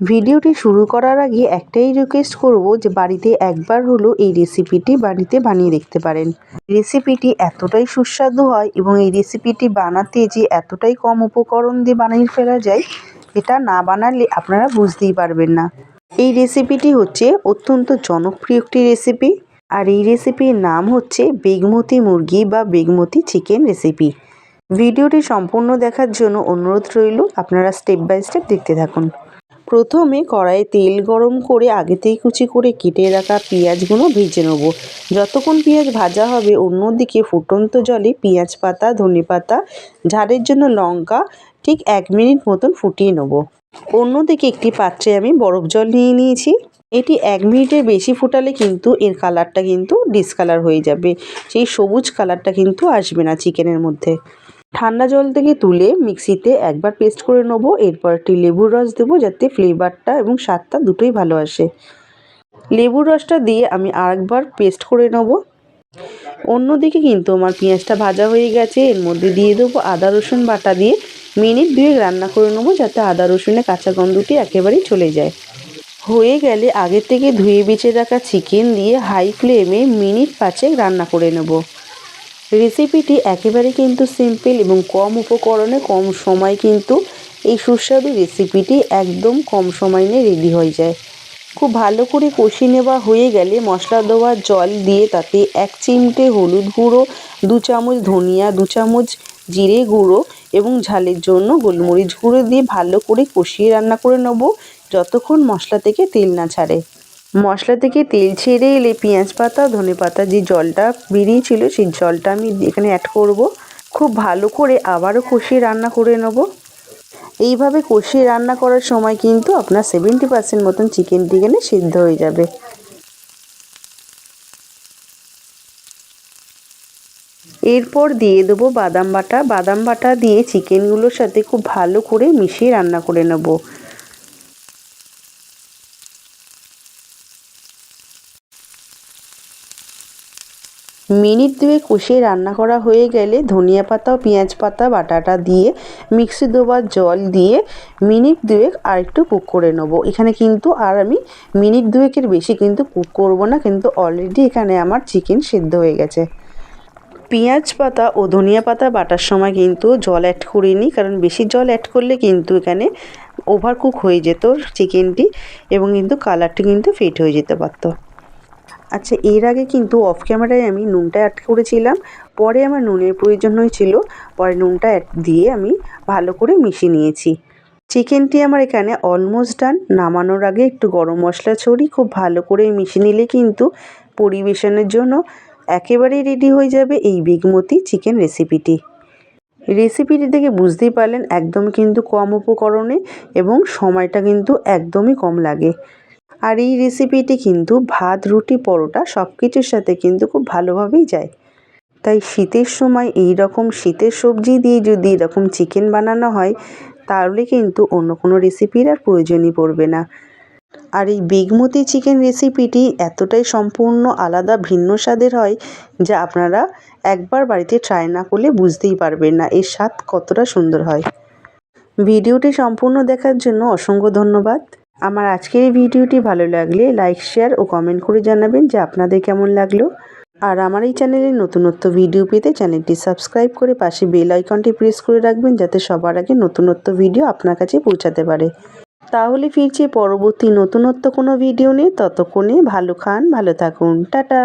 ভিডিওটি শুরু করার আগে একটাই রিকোয়েস্ট করব যে বাড়িতে একবার হলো এই রেসিপিটি বাড়িতে বানিয়ে দেখতে পারেন। রেসিপিটি এতটাই সুস্বাদু হয় এবং এই রেসিপিটি বানাতে যে এতটাই কম উপকরণ দিয়ে বানিয়ে ফেলা যায়, এটা না বানালে আপনারা বুঝতেই পারবেন না। এই রেসিপিটি হচ্ছে অত্যন্ত জনপ্রিয় একটি রেসিপি আর এই রেসিপির নাম হচ্ছে বেগমতি মুরগি বা বেগমতি চিকেন রেসিপি ভিডিওটি সম্পূর্ণ দেখার জন্য অনুরোধ রইল, আপনারা স্টেপ বাই স্টেপ দেখতে থাকুন। প্রথমে কড়াইয়ে তেল গরম করে আগে থেকে কুচি করে কেটে রাখা পেঁয়াজগুলো ভেজে নেব। যতক্ষণ পেঁয়াজ ভাজা হবে, অন্যদিকে ফুটন্ত জলে পেঁয়াজ পাতা, ধনে পাতা, ঝালের জন্য লঙ্কা ঠিক এক মিনিট মতন ফুটিয়ে নেব। অন্যদিকে একটি পাত্রে আমি বরফ জল নিয়ে নিয়েছি। এটি এক মিনিটের বেশি ফুটালে কিন্তু এর কালারটা কিন্তু ডিসকালার হয়ে যাবে। সেই সবুজ কালারটা কিন্তু আসবে না চিকেনের মধ্যে। ঠান্ডা জল থেকে তুলে মিক্সিতে একবার পেস্ট করে নেব। এরপর একটি লেবুর রস দেবো যাতে ফ্লেভারটা এবং স্বাদটা দুটোই ভালো আসে। লেবুর রসটা দিয়ে আমি আরেকবার পেস্ট করে নেব। অন্যদিকে কিন্তু আমার পেঁয়াজটা ভাজা হয়ে গেছে। এর মধ্যে দিয়ে দেবো আদা, রসুন বাটা দিয়ে মিনিট দুয়েক রান্না করে নেব যাতে আদা, রসুনের কাঁচা গন্ধটি একেবারেই চলে যায়। হয়ে গেলে আগে থেকে ধুয়ে বেঁচে রাখা চিকেন দিয়ে হাই ফ্লেমে মিনিট পাঁচেক রান্না করে নেব। রেসিপিটি একেবারে কিন্তু সিম্পল এবং কম উপকরণে কম সময় কিন্তু এই সুস্বাদু রেসিপিটি একদম কম সময় নিয়ে রেডি হয়ে যায়। খুব ভালো করে কষিয়ে নেওয়া হয়ে গেলে মশলা দেওয়া জল দিয়ে তাতে এক চিমটে হলুদ গুঁড়ো, দু চামচ ধনিয়া, দু চামচ জিরে গুঁড়ো এবং ঝালের জন্য গোলমরিচ গুঁড়ো দিয়ে ভালো করে কষিয়ে রান্না করে নেব। যতক্ষণ মশলা থেকে তেল না ছাড়ে। মশলা থেকে তেল ছেড়ে এলে পেঁয়াজ পাতা, ধনে পাতা যে জলটা বেরিয়েছিল সেই জলটা আমি এখানে অ্যাড করব। খুব ভালো করে আবারও কষিয়ে রান্না করে নেব। এইভাবে কষিয়ে রান্না করার সময় কিন্তু আপনার সেভেন্টি পার্সেন্ট মতন চিকেনটি এখানে সিদ্ধ হয়ে যাবে। এরপর দিয়ে দেবো বাদাম বাটা। বাদাম বাটা দিয়ে চিকেনগুলোর সাথে খুব ভালো করে মিশিয়ে রান্না করে নেব। মিনিট দুয়ে কষিয়ে রান্না করা হয়ে গেলে ধনিয়া পাতা ও পেঁয়াজ পাতা, বাটাটা দিয়ে মিক্সি দেওয়ার জল দিয়ে মিনিট দুয়েক আর একটু কুক করে নেব। এখানে কিন্তু আর আমি মিনিট দুয়েকের বেশি কিন্তু কুক করব না, কিন্তু অলরেডি এখানে আমার চিকেন সিদ্ধ হয়ে গেছে। পেঁয়াজ পাতা ও ধনিয়া পাতা বাটার সময় কিন্তু জল অ্যাড করিনি কারণ বেশি জল অ্যাড করলে কিন্তু এখানে ওভার কুক হয়ে যেত চিকেনটি এবং কিন্তু কালারটি কিন্তু ফিট হয়ে যেতে পারতো। আচ্ছা এর আগে কিন্তু অফ ক্যামেরায় আমি নুনটা অ্যাড করেছিলাম। পরে আমার নুনের প্রয়োজন হয়েছিল পরে নুনটা অ্যাড দিয়ে আমি ভালো করে মিশিয়ে নিয়েছি। চিকেনটি আমার এখানে অলমোস্ট ডান নামানোর আগে একটু গরম মশলা ছড়ি খুব ভালো করে মিশিয়ে নিলে কিন্তু পরিবেশনের জন্য একেবারেই রেডি হয়ে যাবে এই বেগমতি চিকেন রেসিপিটি রেসিপিটি দেখে বুঝতেই পারলেন একদম কিন্তু কম উপকরণে এবং সময়টা কিন্তু একদমই কম লাগে। আর এই রেসিপিটি কিন্তু ভাত, রুটি, পরোটা সব কিছুর সাথে কিন্তু খুব ভালোভাবেই যায়। তাই শীতের সময় এই রকম শীতের সবজি দিয়ে যদি এরকম চিকেন বানানো হয়, তাহলে কিন্তু অন্য কোনো রেসিপির আর প্রয়োজনই পড়বে না। আর এই বেগমতি চিকেন রেসিপিটি এতটাই সম্পূর্ণ আলাদা, ভিন্ন স্বাদের হয়, যা আপনারা একবার বাড়িতে ট্রাই না করলে বুঝতেই পারবেন না এর স্বাদ কতটা সুন্দর হয়। ভিডিওটি সম্পূর্ণ দেখার জন্য অসংখ্য ধন্যবাদ। আমার আজকের এই ভিডিওটি ভালো লাগলে লাইক শেয়ার ও কমেন্ট করে জানাবেন যে আপনাদের কেমন লাগল। আর আমার এই চ্যানেলে নতুনত্ব ভিডিও পেতে চ্যানেলটি সাবস্ক্রাইব করে পাশে বেল আইকনটি প্রেস করে রাখবেন যাতে সবার আগে নতুনত্ব ভিডিও আপনার কাছে পৌঁছাতে পারে। তাহলে ফিরছি পরবর্তী নতুনত্ব কোনো ভিডিও নিয়ে। ততক্ষণে ভালো খান, ভালো থাকুন। টাটা!